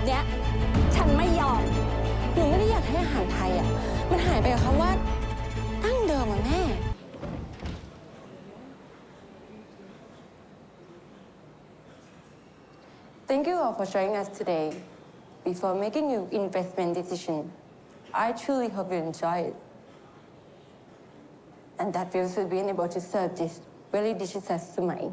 แบบเนี้ยฉันไม่ยอม หนูไม่ได้อยากให้อาหารไทยอะ มันหายไปกับคำว่าตั้งเดิมอะแม่ Thank you all for joining us today. Before making your investment decision, I truly hope you enjoy it. And that we will be able to serve this really delicious sumai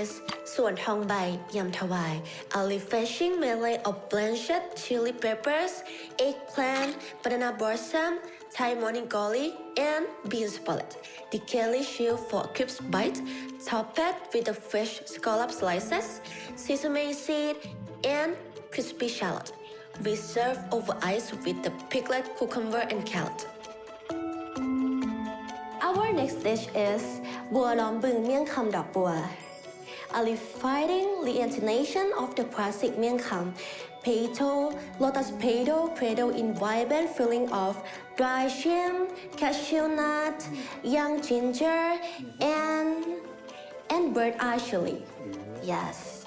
is ส่วนทองใบยำถวาย a refreshing melee of blanched chili peppers, eggplant, banana blossom, Thai morning glory, and bean sprouts. The curly shield for a crisp bite, topped with the fresh scallop slices, sesame seed, and crispy shallot. We serve over ice with the pickled cucumber and carrot. Our next dish is บัวล้อมบึงเมี่ยงคำดอกบัว are defining the intonation of the classic Mienkam, petal, lotus petal, cradle in vibrant filling of dry shrimp, cashew nut, young ginger, and, and bird eye. Yes.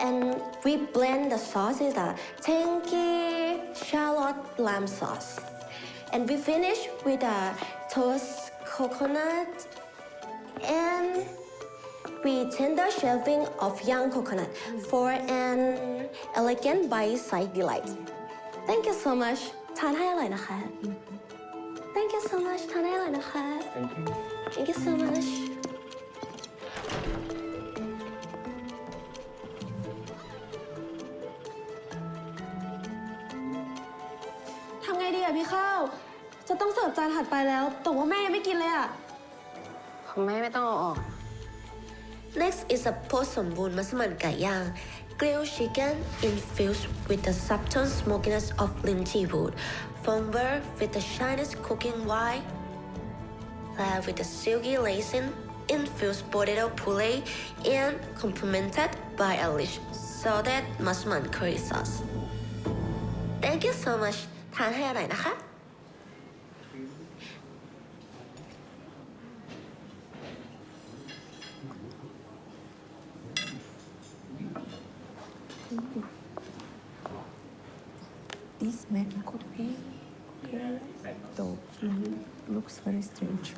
And we blend the sauces: with a tangy shallot lamb sauce. And we finish with a toast coconut and we tender shelving of young coconut for an elegant bite side delight. Thank you so much ทานให้อร่อยนะคะ Thank you so much ทานให้อร่อยนะคะ Thank you so much ทำไงดีอะพี่ข้าว จะต้องเสิร์ฟจานถัดไปแล้ว แต่ว่าแม่ยังไม่กินเลยอะ ของแม่ไม่ต้องเอาออก Next is a โพสมบูรณ์มัสมั่นไก่ย่าง grilled chicken infused with the subtle smokiness of lychee wood, flavor with the Chinese cooking wine, layered with the silky lacing infused potato puree, and complemented by a rich salted masman curry sauce. Thank you so much ทานให้อร่อยนะคะ This man could be though looks very strange.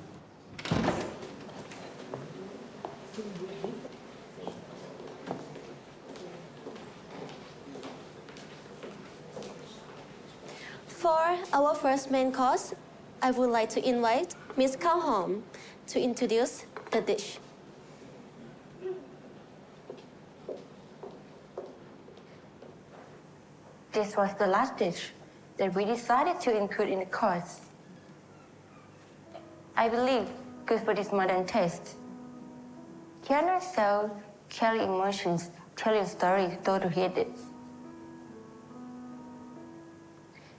For our first main course, I would like to invite Miss Calhoun to introduce the dish. This was the last dish that we decided to include in the course. I believe good for this modern taste. Keanu so carry emotions, tell your story, though to hate it.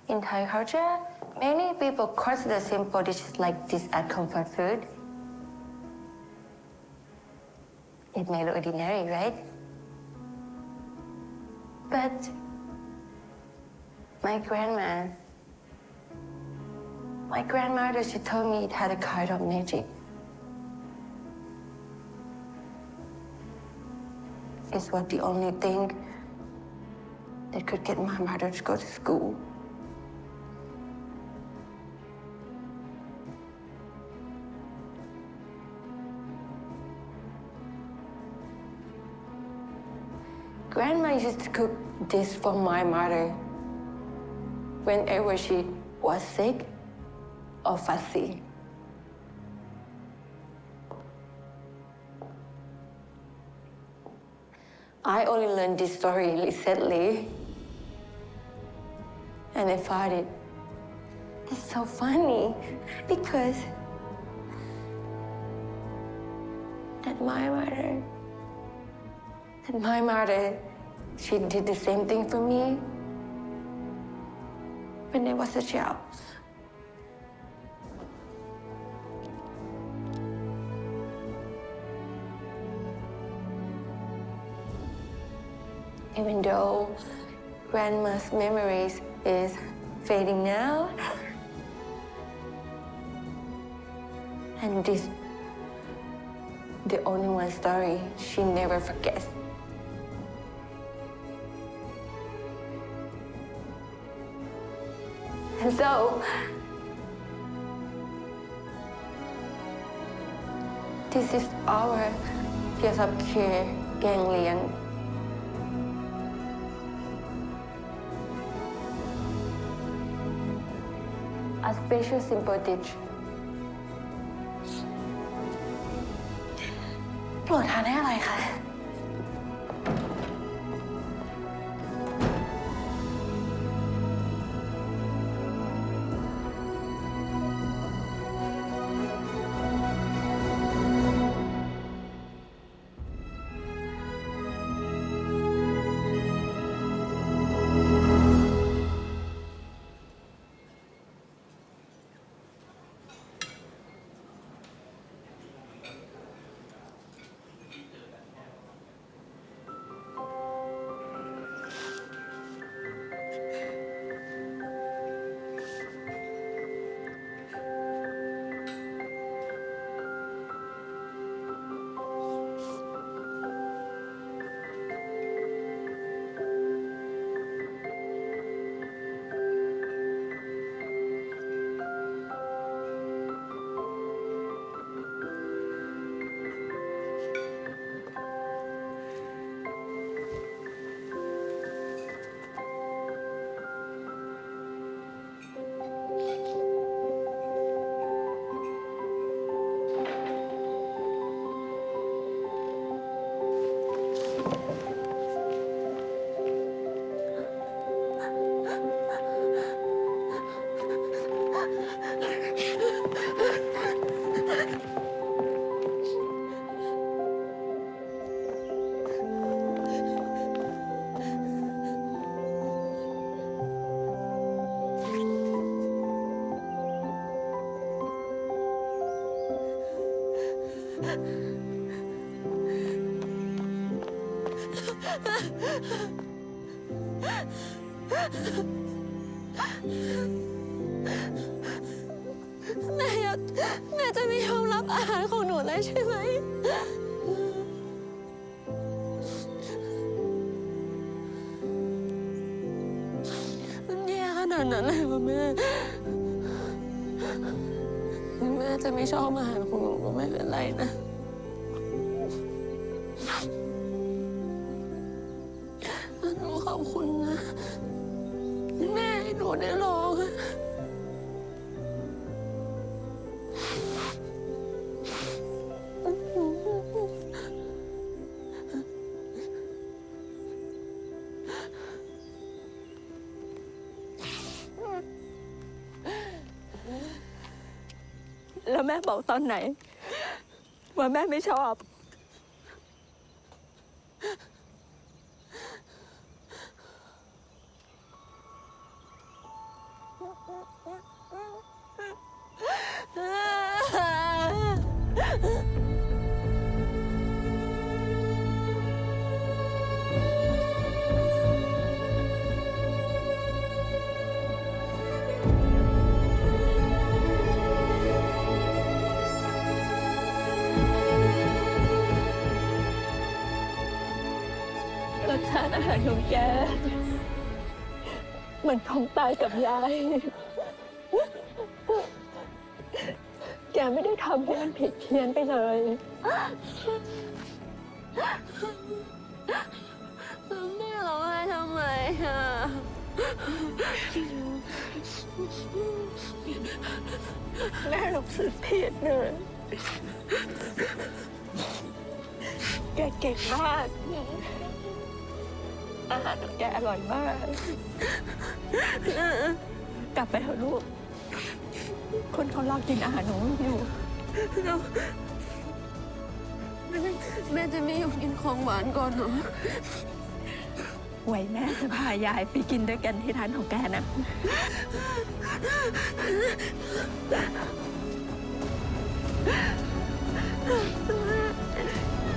In Thai culture, many people consider simple dishes like this as comfort food. It may look ordinary, right? But my grandma, my grandmother, she told me it had a kind of magic. It was the only thing that could get my mother to go to school. Grandma used to cook this for my mother whenever she was sick or fussy. I only learned this story recently. And I found it it's so funny because that my mother that my mother she did the same thing for me when I was a child. Even though grandma's memories is fading now, and this the only one story she never forgets. And so, this is our Tears of Care ganglion. A special simple dish โปรดทานให้อะไรคะ แม่อยากแม่จะไม่ยอมรับอาหารของหนูเลยใช่ไหม มันแย่ขนาดนั้นเลยเหรอแม่ถึงแม่จะไม่ชอบอาหารของหนูก็ไม่เป็นไรนะ แล้วแม่บอกตอนไหน ว่าแม่ไม่ชอบ หารของแกเหมือนของตายกับยาย แกไม่ได้ทำให้มันผิดเพี้ยนไปเลย แม่ร้องไห้ทำไมอะแม่รู้สึกผิดเลย แกเก่งมาก อาหารของแกอร่อยมาก กลับไปเถอะลูก คนเขารอกินอาหารของลูกอยู่ แม่จะไม่ยอมกินของหวานก่อนเหรอไว้แม่จะพายายไปกินด้วยกันที่ร้านของแกนะ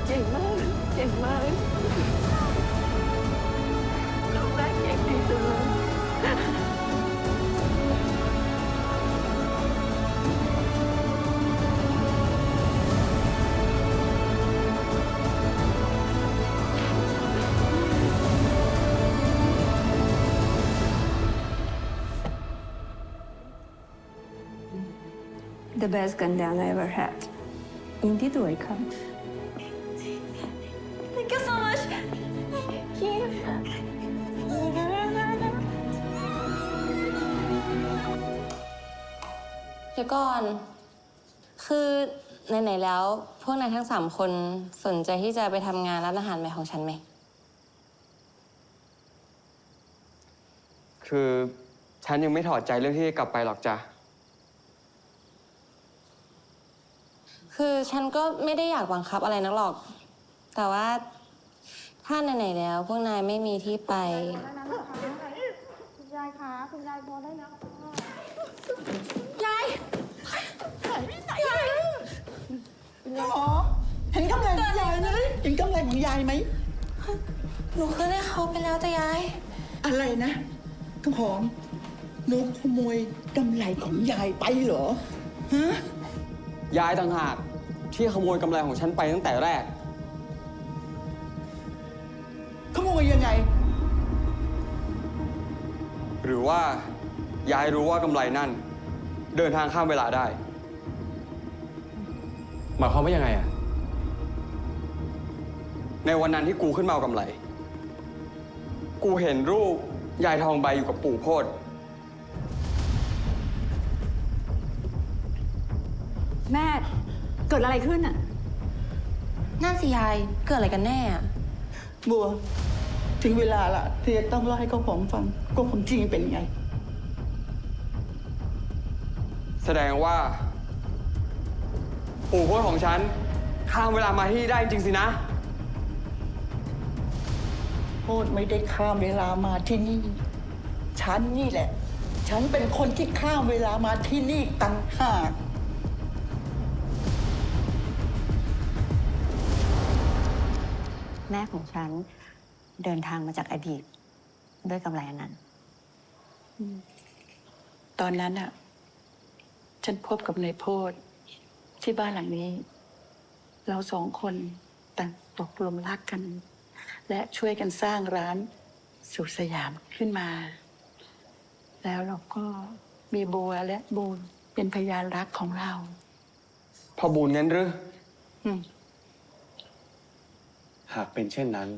เก่งมากเก่งมาก the best gun down I ever had. Indeed, welcome. ยวก่อน คือไหนๆแล้ว พวกนายทั้งสามคนสนใจที่จะไปทำงานร้านอาหารใหม่ของฉันไหม คือฉันยังไม่ถอดใจเรื่องที่จะกลับไปหรอกจ้ะ คือฉันก็ไม่ได้อยากบังคับอะไรนักหรอก แต่ว่าถ้าไหนๆแล้ว พวกนายไม่มีที่ไป คุณยายคะคุณยายพอได้แล้วค่ะ หมอเห็นกำไรของยายไหมเห็นกำไรของ ยายไหม หนูคืนให้เขาไปแล้วแต่ยาย อะไรนะข้าวหอมหนูขโมยกำไรของยายไปเหรอ ฮะ ยายต่างหากที่ขโมยกำไรของฉันไปตั้งแต่แรก ขโมยยังไง หรือว่ายายรู้ว่ากำไรนั่น เดินทางข้ามเวลาได้ หมายความว่ายังไงอะ ในวันนั้นที่กูขึ้นมาเอากำไร กูเห็นรูปยายทองใบอยู่กับปู่โพดแม่เกิดอะไรขึ้นอะ นั่นสิยาย เกิดอะไรกันแน่อะบัว ถึงเวลาละที่จะต้องเล่าให้ข้าวหอมฟังก็ความจริงเป็นไง แสดงว่า ปู่โพดของฉันข้ามเวลามาที่นี่ได้จริงสินะ โทษไม่ได้ข้ามเวลามาที่นี่ ฉันนี่แหละ ฉันเป็นคนที่ข้ามเวลามาที่นี่ต่างหาก แม่ของฉันเดินทางมาจากอดีต ด้วยกำไรอันนั้น ตอนนั้นอะฉันพบกับนายโพธที่บ้านหลังนี้ เราสองคนต่างตกลงรักกัน และช่วยกันสร้างร้านสุขสยามขึ้นมา แล้วเราก็มีบัวและบูนเป็นพยานรักของเราพอบูนงั้นหรืออืมหากเป็นเช่นนั้น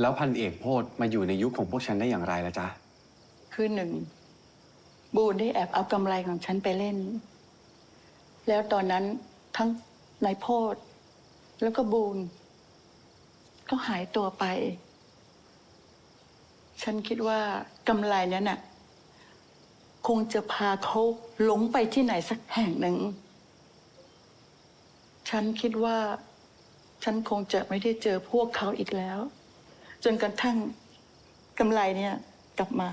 แล้วพันเอกโพธมาอยู่ในยุคของพวกฉันได้อย่างไรล่ะจ๊ะ คือหนึ่ง บูนได้แอบเอากำไรของฉันไปเล่น แล้วตอนนั้นทั้งนายโพธแล้วก็บูน ก็หายตัวไป ฉันคิดว่ากำไรนั้นน่ะ คงจะพาเขาหลงไปที่ไหนสักแห่งหนึ่ง ฉันคิดว่า ฉันคงจะไม่ได้เจอพวกเขาอีกแล้ว จนกระทั่งกำไรเนี่ยกลับมา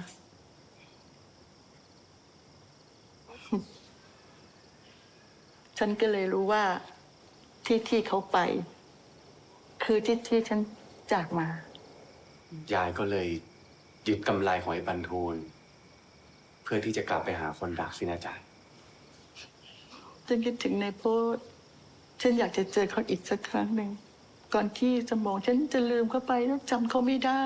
ฉันก็เลยรู้ว่าที่ที่เขาไป คือที่ที่ฉันจากมา ยายก็เลยยึดกำไรของไอ้บรรทูล เพื่อที่จะกลับไปหาคนรักสินะจ๊ะฉันคิดถึงในโพสฉันอยากจะเจอเขาอีกสักครั้งหนึ่ง ก่อนที่สมองฉันจะลืมเขาไปแล้วจำเขาไม่ได้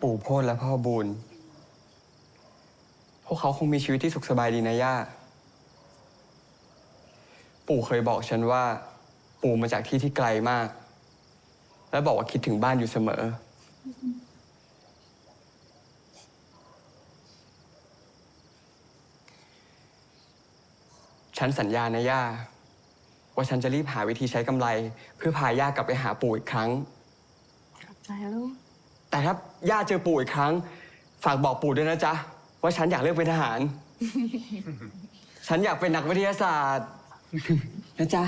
ปู่โพดและพ่อบูนพวกเขาคงมีชีวิตที่สุขสบายดีนะย่า ปู่เคยบอกฉันว่า ปู่มาจากที่ที่ไกลมาก และบอกว่าคิดถึงบ้านอยู่เสมอ ฉันสัญญานะย่า ว่าฉันจะรีบหาวิธีใช้กำไร เพื่อพาย่ากลับไปหาปู่อีกครั้งใจลูก แต่ถ้าย่าเจอปู่อีกครั้ง ฝากบอกปู่ด้วยนะจ๊ะ ว่าฉันอยากเลือกเป็นทหาร ฉันอยากเป็นนักวิทยาศาสตร์ นะจ๊ะ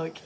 โอเค